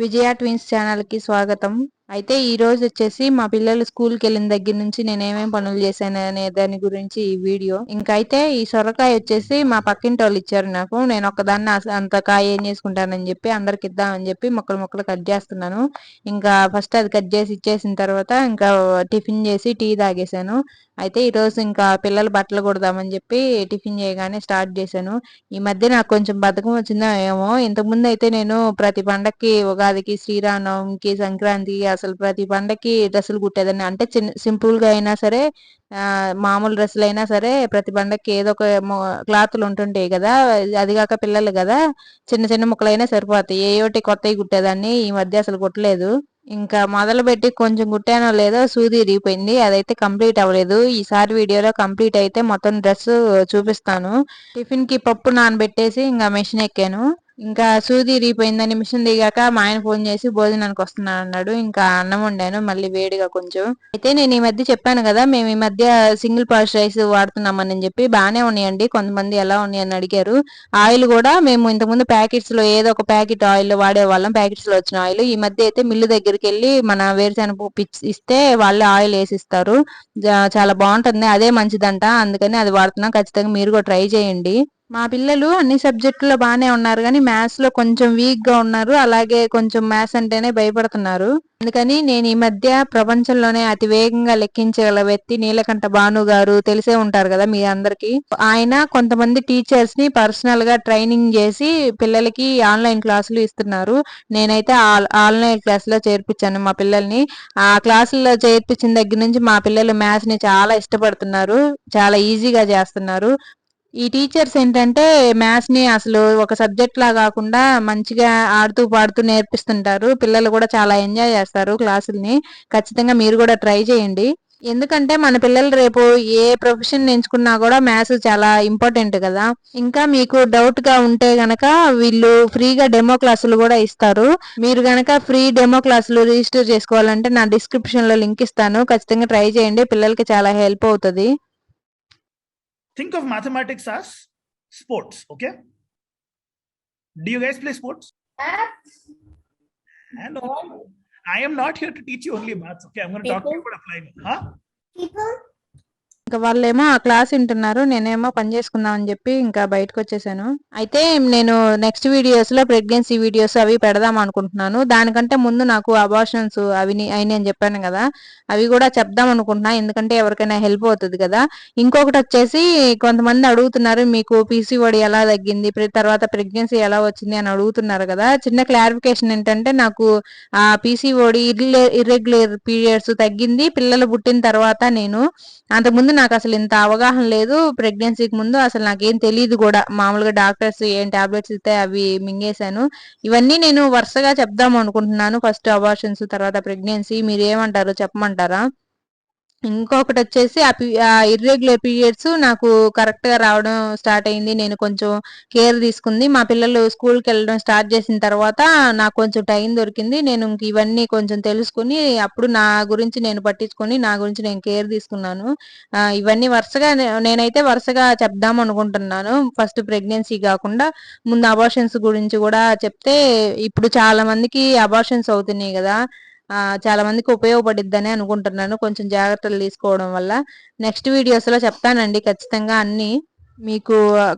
విజయ twins ఛానల్కి స్వాగతం. అయితే ఈ రోజు వచ్చేసి మా పిల్లలు స్కూల్కి వెళ్ళిన దగ్గర నుంచి నేను ఏమేమి పనులు చేశాను అనే దాని గురించి ఈ వీడియో. ఇంకైతే అయితే ఈ సొరకాయ వచ్చేసి మా పక్కింటి వాళ్ళు ఇచ్చారు నాకు. నేను ఒకదాన్ని అంత కాయ ఏం చేసుకుంటానని చెప్పి అందరికి ఇద్దామని చెప్పి మొక్కలు మొక్కలు కట్ చేస్తున్నాను. ఇంకా ఫస్ట్ అది కట్ చేసి ఇచ్చేసిన తర్వాత ఇంకా టిఫిన్ చేసి టీ తాగేశాను. అయితే ఈరోజు ఇంకా పిల్లలు బట్టలు కొడదామని చెప్పి టిఫిన్ చేయగానే స్టార్ట్ చేశాను. ఈ మధ్య నాకు కొంచెం బతకం వచ్చిందో ఏమో. ఇంతకుముందు అయితే నేను ప్రతి పండక్కి ఉగాదికి శ్రీరామనవమికి సంక్రాంతికి అసలు ప్రతి పండక్కి డ్రెస్సులు కుట్టేదాన్ని. అంటే చిన్న సింపుల్గా అయినా సరే మామూలు డ్రెస్సులు అయినా సరే ప్రతి పండక్కి ఏదో ఒక క్లాత్లు ఉంటుంటాయి కదా అది కాక పిల్లలు కదా చిన్న చిన్న ముక్కలైనా సరిపోతాయి. ఏ ఒకటి కొత్తవి కుట్టేదాన్ని ఈ మధ్య అసలు కుట్టలేదు. ఇంకా మొదలు పెట్టి కొంచెం కుట్టానో లేదో సూది ఇరిగిపోయింది. అదైతే కంప్లీట్ అవ్వలేదు. ఈసారి వీడియోలో కంప్లీట్ అయితే మొత్తం డ్రెస్ చూపిస్తాను. టిఫిన్కి పప్పు నానబెట్టేసి ఇంకా మెషిన్ ఎక్కాను. ఇంకా సూది ఇరిగిపోయిందని మిషన్ దిగాక మా ఆయన ఫోన్ చేసి భోజనానికి వస్తున్నాను అన్నాడు. ఇంకా అన్నం వండాను మళ్ళీ వేడిగా కొంచెం. అయితే నేను ఈ మధ్య చెప్పాను కదా మేము ఈ మధ్య సింగిల్ పాస్ట్ రైస్ వాడుతున్నామని చెప్పి బాగానే ఉన్నాయండి. కొంతమంది ఎలా ఉన్నాయని అడిగారు. ఆయిల్ కూడా మేము ఇంతకుముందు ప్యాకెట్స్లో ఏదో ఒక ప్యాకెట్ ఆయిల్ వాడేవాళ్ళం ప్యాకెట్స్లో వచ్చిన ఆయిల్. ఈ మధ్య అయితే మిల్లు దగ్గరికి వెళ్ళి మన వేరుశెనగ ఇస్తే వాళ్ళే ఆయిల్ వేసి ఇస్తారు చాలా బాగుంటుంది. అదే మంచిదంట. అందుకని అది వాడుతున్నాం. ఖచ్చితంగా మీరు కూడా ట్రై చేయండి. మా పిల్లలు అన్ని సబ్జెక్టుల్లో బాగానే ఉన్నారు కానీ మ్యాథ్స్లో కొంచెం వీక్గా ఉన్నారు. అలాగే కొంచెం మ్యాథ్స్ అంటేనే భయపడుతున్నారు. అందుకని నేను ఈ మధ్య ప్రపంచంలోనే అతి వేగంగా లెక్కించగల వ్యక్తి నీలకంఠ భాను గారు తెలిసే ఉంటారు కదా మీ అందరికీ. ఆయన కొంతమంది టీచర్స్ని పర్సనల్గా ట్రైనింగ్ చేసి పిల్లలకి ఆన్లైన్ క్లాసులు ఇస్తున్నారు. నేనైతే ఆల్- ఆన్లైన్ క్లాస్లో చేర్పించాను మా పిల్లల్ని. ఆ క్లాసుల్లో చేర్పించిన దగ్గర నుంచి మా పిల్లలు మ్యాథ్స్ని చాలా ఇష్టపడుతున్నారు. చాలా ఈజీగా చేస్తున్నారు. ఈ టీచర్స్ ఏంటంటే మ్యాథ్స్ని అసలు ఒక సబ్జెక్ట్ లా కాకుండా మంచిగా ఆడుతూ పాడుతూ నేర్పిస్తుంటారు. పిల్లలు కూడా చాలా ఎంజాయ్ చేస్తారు క్లాసుల్ని. ఖచ్చితంగా మీరు కూడా ట్రై చేయండి. ఎందుకంటే మన పిల్లలు రేపు ఏ ప్రొఫెషన్ ఎంచుకున్నా కూడా మ్యాథ్స్ చాలా ఇంపార్టెంట్ కదా. ఇంకా మీకు డౌట్గా ఉంటే గనక వీళ్ళు ఫ్రీగా డెమో క్లాసులు కూడా ఇస్తారు. మీరు గనక ఫ్రీ డెమో క్లాసులు రిజిస్టర్ చేసుకోవాలంటే నా డిస్క్రిప్షన్లో లింక్ ఇస్తాను. ఖచ్చితంగా ట్రై చేయండి. పిల్లలకి చాలా హెల్ప్ అవుతుంది. Think of mathematics as sports okay? Do you guys play sports? And i am not here to teach you only maths okay? I'm going to talk to you about applying huh ఇంకా వాళ్ళేమో ఆ class వింటున్నారు నేనేమో పని చేసుకుందాం అని చెప్పి ఇంకా బయటకు వచ్చేసాను అయితే నేను నెక్స్ట్ వీడియోస్లో ప్రెగ్నెన్సీ వీడియోస్ అవి పెడదాం అనుకుంటున్నాను. దానికంటే ముందు నాకు అబార్షన్స్ అవి ని- అయినాయి అని చెప్పాను కదా అవి కూడా చెప్దాం అనుకుంటున్నా ఎందుకంటే ఎవరికైనా హెల్ప్ అవుతుంది కదా. ఇంకొకటి వచ్చేసి కొంతమంది అడుగుతున్నారు మీకు పీసీఓడి ఎలా తగ్గింది తర్వాత ప్రెగ్నెన్సీ ఎలా వచ్చింది అని అడుగుతున్నారు కదా. చిన్న క్లారిఫికేషన్ ఏంటంటే నాకు ఆ పీసీఓడి ఇర్రెగ్యులర్ పీరియడ్స్ తగ్గింది పిల్లలు పుట్టిన తర్వాత నేను అంతకుముందు నాకు అసలు ఇంత అవగాహన లేదు. ప్రెగ్నెన్సీకి ముందు అసలు నాకేం తెలియదు కూడా. మామూలుగా డాక్టర్స్ ఏం టాబ్లెట్స్ ఇస్తే అవి మింగేశాను. ఇవన్నీ నేను వరుసగా చెప్దాం అనుకుంటున్నాను. ఫస్ట్ అబార్షన్స్ తర్వాత ప్రెగ్నెన్సీ. మీరు ఏమంటారు చెప్పమంటారా? ఇంకొకటి వచ్చేసి ఆ ఇర్రెగ్యులర్ పీరియడ్స్ నాకు కరెక్ట్గా రావడం స్టార్ట్ అయింది. నేను కొంచెం కేర్ తీసుకుంది. మా పిల్లలు స్కూల్కి వెళ్ళడం స్టార్ట్ చేసిన తర్వాత నాకు కొంచెం టైం దొరికింది. నేను ఇంక ఇవన్నీ కొంచెం తెలుసుకుని అప్పుడు నా గురించి నేను పట్టించుకొని నా గురించి నేను కేర్ తీసుకున్నాను. ఇవన్నీ వరుసగా నేనైతే వరుసగా చెప్దాం అనుకుంటున్నాను. ఫస్ట్ ప్రెగ్నెన్సీ కాకుండా ముందు అబార్షన్స్ గురించి కూడా చెప్తే ఇప్పుడు చాలా మందికి అబార్షన్స్ అవుతున్నాయి కదా. చాలా మందికి ఉపయోగపడిద్దని అనుకుంటున్నాను. కొంచెం జాగ్రత్తలు తీసుకోవడం వల్ల. నెక్స్ట్ వీడియోస్లో చెప్తానండి ఖచ్చితంగా అన్ని. మీకు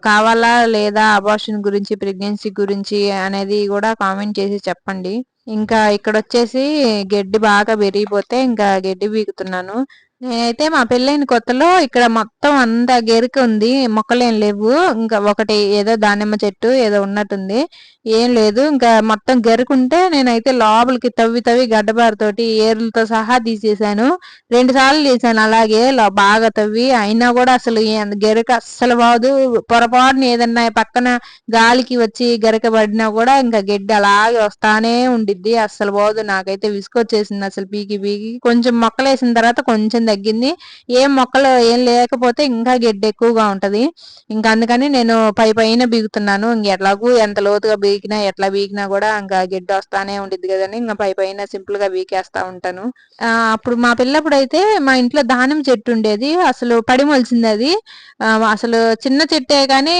కావాలా లేదా అబార్షన్ గురించి ప్రెగ్నెన్సీ గురించి అనేది కూడా కామెంట్ చేసి చెప్పండి. ఇంకా ఇక్కడ వచ్చేసి గడ్డి బాగా పెరిగిపోతే ఇంకా గడ్డి బీగుతున్నాను నేనైతే మా పెళ్ళైన కొత్తలో ఇక్కడ మొత్తం అంత గెరిక ఉంది మొక్కలేం లేవు. ఇంకా ఒకటి ఏదో దానిమ్మ చెట్టు ఏదో ఉన్నట్టుంది. ఏం లేదు. ఇంకా మొత్తం గరుకుంటే నేనైతే లోపలికి తవ్వి తవ్వి గడ్డబారతోటి ఏర్లతో సహా తీసేసాను. రెండు సార్లు తీసాను అలాగే బాగా తవ్వి అయినా కూడా అసలు గెరక అస్సలు బాదు. పొరపాటున ఏదన్నా పక్కన గాలికి వచ్చి గెరక పడినా కూడా ఇంకా గడ్డి అలాగే వస్తానే ఉండిద్ది. అస్సలు బాదు. నాకైతే విసుకొచ్చేసింది అసలు పీకి పీకి. కొంచెం మొక్కలు వేసిన తర్వాత కొంచెం తగ్గింది. ఏం మొక్కలు ఏం లేకపోతే ఇంకా గడ్డి ఎక్కువగా ఉంటది. ఇంకా అందుకని నేను పై పైన బిగుతున్నాను. ఇంక ఎట్లాగూ ఎంత లోతుగా వీకినా ఎట్లా వీకినా కూడా ఇంకా గిడ్డ వస్తానే ఉండిద్ది కదని ఇంకా పై పైన సింపుల్గా వీకేస్తా ఉంటాను. అప్పుడు మా పిల్లప్పుడు అయితే మా ఇంట్లో దానిమ్మ చెట్టు ఉండేది. అసలు పడి మొలిచింది అది. అసలు చిన్న చెట్టే కానీ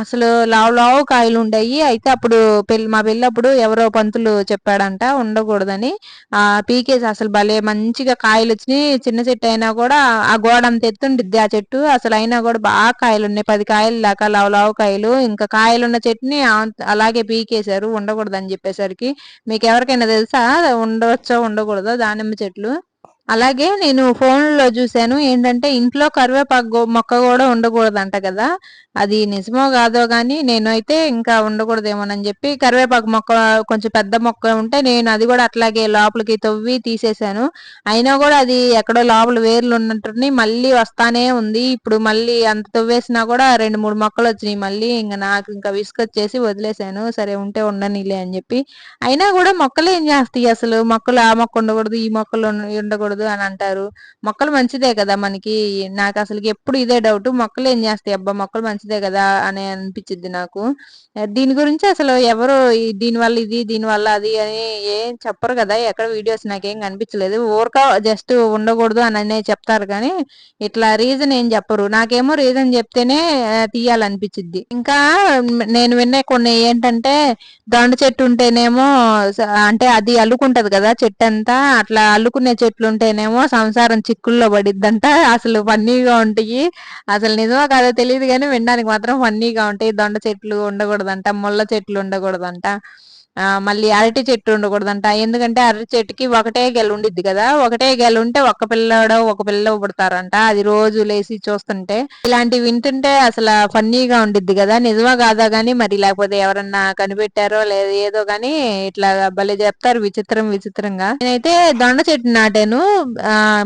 అసలు లావు లావు కాయలు ఉండేవి అయితే అప్పుడు పెళ్ళి మా పెళ్ళప్పుడు ఎవరో పంతులు చెప్పాడంట ఉండకూడదని. ఆ పీకేసి అసలు భలే మంచిగా కాయలు వచ్చినాయి చిన్న చెట్టు అయినా కూడా ఆ గోడ అంత ఎత్తుండిద్ది ఆ చెట్టు. అసలు అయినా కూడా బాగా కాయలు ఉన్నాయి. పది కాయలు దాకా లావు లావు కాయలు. ఇంకా కాయలున్న చెట్టుని అలాగే పీకేశారు ఉండకూడదని చెప్పేసరికి. మీకు ఎవరికైనా తెలుసా ఉండవచ్చో ఉండకూడదో? దానిమ్మ చెట్లు. అలాగే నేను ఫోన్లో చూశాను ఏంటంటే ఇంట్లో కరివేపాకు మొక్క కూడా ఉండకూడదంట కదా. అది నిజమో కాదో కానీ నేనైతే ఇంకా ఉండకూడదేమోనని చెప్పి కరివేపాకు మొక్క కొంచెం పెద్ద మొక్క ఉంటే నేను అది కూడా అట్లాగే లోపలికి తవ్వి తీసేశాను. అయినా కూడా అది ఎక్కడో లోపల వేర్లు ఉన్నట్టుని మళ్ళీ వస్తానే ఉంది. ఇప్పుడు మళ్ళీ అంత తవ్వేసినా కూడా రెండు మూడు మొక్కలు వచ్చినాయి మళ్ళీ. ఇంకా నాకు ఇంకా విసుకొచ్చేసి వదిలేశాను. సరే ఉంటే ఉండనిలే అని చెప్పి. అయినా కూడా మొక్కలు ఏం చేస్తాయి అసలు? మొక్కలు ఆ మొక్క ఉండకూడదు ఈ మొక్కలు ఉండకూడదు. ఉండకూడదు అని అంటారు. మొక్కలు మంచిదే కదా మనకి. నాకు అసలు ఎప్పుడు ఇదే డౌట్. మొక్కలు ఏం చేస్తాయి? అబ్బా మొక్కలు మంచిదే కదా అని అనిపించింది నాకు. దీని గురించి అసలు ఎవరు దీని వల్ల ఇది దీని వల్ల అది అని ఏం చెప్పరు కదా. ఎక్కడ వీడియోస్ నాకేం కనిపించలేదు. ఊరక జస్ట్ ఉండకూడదు అని అనే చెప్తారు కానీ ఇట్లా రీజన్ ఏం చెప్పరు. నాకేమో రీజన్ చెప్తేనే తీయాలనిపించింది ఇంకా నేను విన్న కొన్ని ఏంటంటే దొండ చెట్టు ఉంటేనేమో అంటే అది అల్లుకుంటది కదా చెట్టు అంతా అట్లా అల్లుకునే చెట్లు ఉంటేనేమో సంసారం చిక్కుల్లో పడిద్దంట. అసలు ఫన్నీగా ఉంటాయి. అసలు నిజమో కాదో తెలియదు కానీ వినడానికి మాత్రం ఫన్నీగా ఉంటాయి. దొండ చెట్లు ఉండకూడదంట ముళ్ళ చెట్లు ఉండకూడదంట. మళ్ళీ అరటి చెట్టు ఉండకూడదంట. ఎందుకంటే అరటి చెట్టుకి ఒకటే గెల ఉండిద్ది కదా. ఒకటే గెల ఉంటే ఒక పిల్లడో ఒక పిల్ల పుడతారంట. అది రోజు లేసి చూస్తుంటే ఇలాంటివి వింటుంటే అసలు ఫన్నీగా ఉండిద్ది కదా. నిజమా కాదా గానీ మరి లేకపోతే ఎవరన్నా కనిపెట్టారో లేదా ఏదో కానీ ఇట్లా భలే చెప్తారు. విచిత్రం విచిత్రంగా. నేనైతే దొండ చెట్టు నాటాను.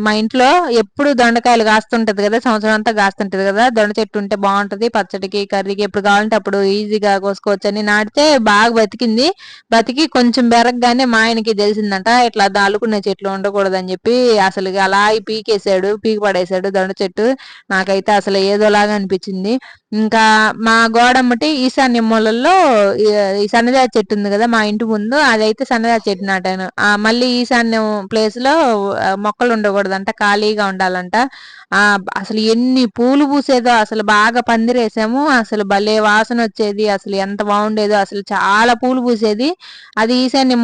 మా ఇంట్లో ఎప్పుడు దొండకాయలు కాస్తుంటది కదా. సంవత్సరం అంతా కాస్తుంటది కదా. దొండ చెట్టు ఉంటే బాగుంటది. పచ్చడికి కర్రీకి ఎప్పుడు కావాలంటే అప్పుడు ఈజీగా కోసుకోవచ్చు అని నాటితే బాగా బతికింది. బతికి కొంచెం బెరగగానే మా ఆయనకి తెలిసిందంట ఇట్లా దాలుకునే చెట్లు ఉండకూడదని చెప్పి అసలు అలా పీకేసాడు పీకి పడేసాడు దొండ చెట్టు. నాకైతే అసలు ఏదోలాగా అనిపించింది. ఇంకా మా గోడమ్మటి ఈశాన్య మూలల్లో ఈ సన్నజాజి చెట్టు ఉంది కదా మా ఇంటి ముందు అదైతే సన్నజాజి చెట్టు నాటాను. ఆ మళ్ళీ ఈశాన్యం ప్లేస్లో మొక్కలు ఉండకూడదంట ఖాళీగా ఉండాలంట. ఆ అసలు ఎన్ని పూలు పూసేదో అసలు బాగా పందిరేసాము. అసలు భలే వాసన వచ్చేది అసలు ఎంత బాగుండేదో అసలు చాలా పూలు పూసేది. అది ఈశాన్య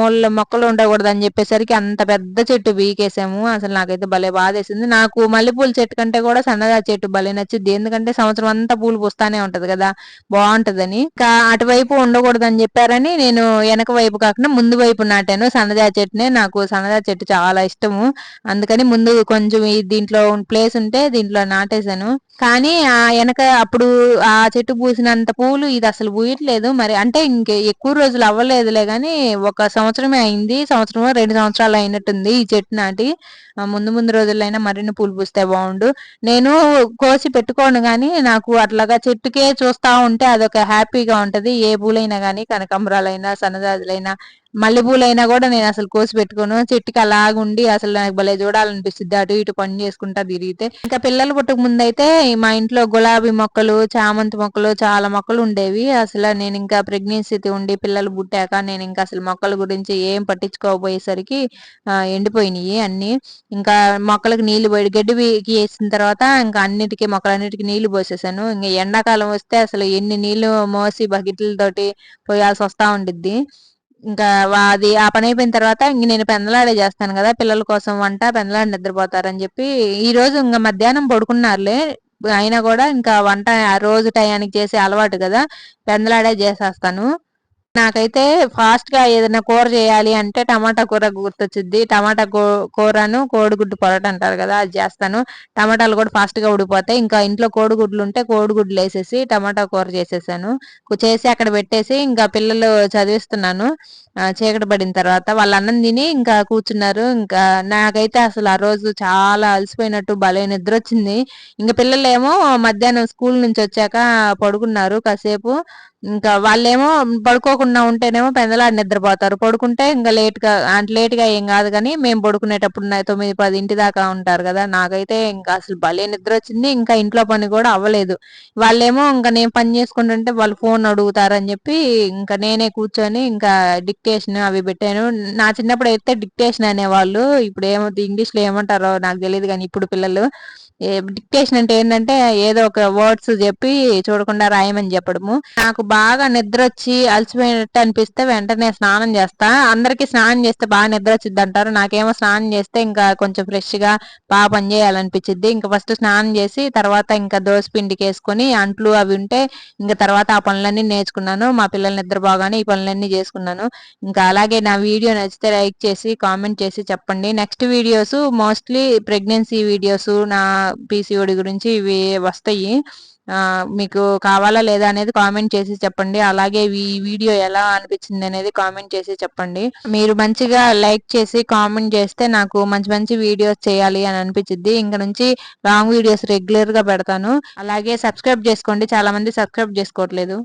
మూలలో మొక్కలు ఉండకూడదు అని చెప్పేసరికి అంత పెద్ద చెట్టు బీకేసాము అసలు నాకైతే భలే బాధేసింది. నాకు మల్లెపూల చెట్టు కంటే కూడా సన్నజాజి చెట్టు భలే నచ్చింది ఎందుకంటే సంవత్సరం అంతా పూలు పూస్తానే ఉంటది కదా బాగుంటదని. ఇంకా అటువైపు ఉండకూడదని చెప్పారని నేను వెనక వైపు కాకుండా ముందు వైపు నాటాను. సన్నజాజి చెట్టునే నాకు సన్నజాజి చెట్టు చాలా ఇష్టము. అందుకని ముందు కొంచెం దీంట్లో ప్లేస్ ఉంటే దీంట్లో నాటేశాను. కానీ ఆ వెనక అప్పుడు ఆ చెట్టు పూసినంత పూలు ఇది అసలు పూయట్లేదు. మరి అంటే ఇంక ఎక్కువ రోజులు అవ్వలేదులే కానీ ఒక సంవత్సరమే అయింది. సంవత్సరం రెండు సంవత్సరాలు అయినట్టుంది ఈ చెట్టు నాటి. ఆ ముందు ముందు రోజులైనా మరిన్ని పూలు పూస్తే బాగుండు. నేను కోసి పెట్టుకోను కానీ నాకు అట్లాగా చెట్టుకే చూస్తా ఉంటే అదొక హ్యాపీగా ఉంటది. ఏ పూలైనా కానీ కనకాంబరాలైనా సన్నజాజులైనా మల్లెపూలైనా కూడా నేను అసలు కోసి పెట్టుకోను. చెట్టుకి అలాగుండి అసలు నాకు భలే చూడాలనిపిస్తుంది. అటు ఇటు పని చేసుకుంటా తిరిగితే. ఇంకా పిల్లలు పుట్టక ముందైతే మా ఇంట్లో గులాబీ మొక్కలు చామంతి మొక్కలు చాలా మొక్కలు ఉండేవి. అసలు నేను ఇంకా ప్రెగ్నెన్సీ ఉండి పిల్లలు పుట్టాక నేను ఇంకా అసలు మొక్కల గురించి ఏం పట్టించుకోకపోయేసరికి ఎండిపోయినాయి అన్ని. ఇంకా మొక్కలకు నీళ్ళు పోయి గడ్డి వేసిన తర్వాత ఇంకా అన్నిటికీ మొక్కలన్నిటికీ నీళ్ళు పోసేసాను. ఇంకా ఎండాకాలం వస్తే అసలు ఎన్ని నీళ్ళు మోసి బకెట్లతోటి పోయాల్సి వస్తా ఉండిద్ది. ఇంకా అది ఆ పని అయిపోయిన తర్వాత ఇంక నేను పెందలాడే చేస్తాను కదా పిల్లల కోసం వంట పెందలాడి నిద్రపోతారని చెప్పి ఈ రోజు ఇంకా మధ్యాహ్నం పడుకున్నారులే. అయినా కూడా ఇంకా వంట ఆ రోజు టయానికి చేసే అలవాటు కదా పెందలాడే చేసేస్తాను. నాకైతే ఫాస్ట్గా ఏదైనా కూర చేయాలి అంటే టమాటా కూర గుర్తొచ్చుద్ది. టమాటా కూరను కోడిగుడ్డు పొరట అంటారు కదా అది చేస్తాను. టమాటాలు కూడా ఫాస్ట్గా ఉడిపోతాయి ఇంకా ఇంట్లో కోడిగుడ్లు ఉంటే కోడిగుడ్లు వేసేసి టమాటా కూర చేసేసాను. చేసి అక్కడ పెట్టేసి ఇంకా పిల్లలు చదివిస్తున్నాను. చీకటి పడిన తర్వాత వాళ్ళ అన్నం తిని ఇంకా కూర్చున్నారు. ఇంకా నాకైతే అసలు ఆ రోజు చాలా అలసిపోయినట్టు భలే నిద్ర వచ్చింది ఇంకా పిల్లలేమో మధ్యాహ్నం స్కూల్ నుంచి వచ్చాక పడుకున్నారు కాసేపు. ఇంకా వాళ్ళేమో పడుకోకుండా ఉంటేనేమో పెందలాడి నిద్రపోతారు. పడుకుంటే ఇంకా లేట్గా అంటే లేట్గా ఏం కాదు కానీ మేము పడుకునేటప్పుడు తొమ్మిది పది ఇంటి దాకా ఉంటారు కదా. నాకైతే ఇంకా అసలు భలే నిద్ర వచ్చింది ఇంకా ఇంట్లో పని కూడా అవ్వలేదు. వాళ్ళేమో ఇంకా నేను పని చేసుకుంటుంటే వాళ్ళు ఫోన్ అడుగుతారని చెప్పి ఇంకా నేనే కూర్చొని ఇంకా డిక్టేషన్ అవి పెట్టాను. నా చిన్నప్పుడు అయితే డిక్టేషన్ అనేవాళ్ళు ఇప్పుడు ఏమో ఇంగ్లీష్లో ఏమంటారో నాకు తెలియదు కానీ ఇప్పుడు పిల్లలు డిక్టేషన్ అంటే ఏంటంటే ఏదో ఒక వర్డ్స్ చెప్పి చూడకుండా రాయమని చెప్పడము. నాకు బాగా నిద్ర వచ్చి అలసిపోయినట్టు అనిపిస్తే వెంటనే స్నానం చేస్తా. అందరికి స్నానం చేస్తే బాగా నిద్ర వచ్చింది అంటారు నాకేమో స్నానం చేస్తే ఇంకా కొంచెం ఫ్రెష్గా బాగా పని చేయాలనిపించింది ఇంకా ఫస్ట్ స్నానం చేసి తర్వాత ఇంకా దోశ పిండికి వేసుకొని అంట్లు అవి ఉంటే ఇంకా తర్వాత ఆ పనులన్నీ నేర్చుకున్నాను. మా పిల్లలు నిద్ర బాగానే ఈ పనులన్నీ చేసుకున్నాను. ఇంకా అలాగే నా వీడియో నచ్చితే లైక్ చేసి కామెంట్ చేసి చెప్పండి. Next videos mostly pregnancy videos నా పీసీఓడి గురించి ఇవి వస్తాయి. మీకు కావాలా లేదా అనేది కామెంట్ చేసి చెప్పండి. అలాగే ఈ వీడియో ఎలా అనిపించింది అనేది కామెంట్ చేసి చెప్పండి. మీరు మంచిగా లైక్ చేసి కామెంట్ చేస్తే నాకు మంచి మంచి వీడియోస్ చేయాలి అని అనిపించింది ఇంక నుంచి లాంగ్ వీడియోస్ రెగ్యులర్గా పెడతాను. అలాగే సబ్స్క్రైబ్ చేసుకోండి. చాలా మంది సబ్స్క్రైబ్ చేసుకోవట్లేదు.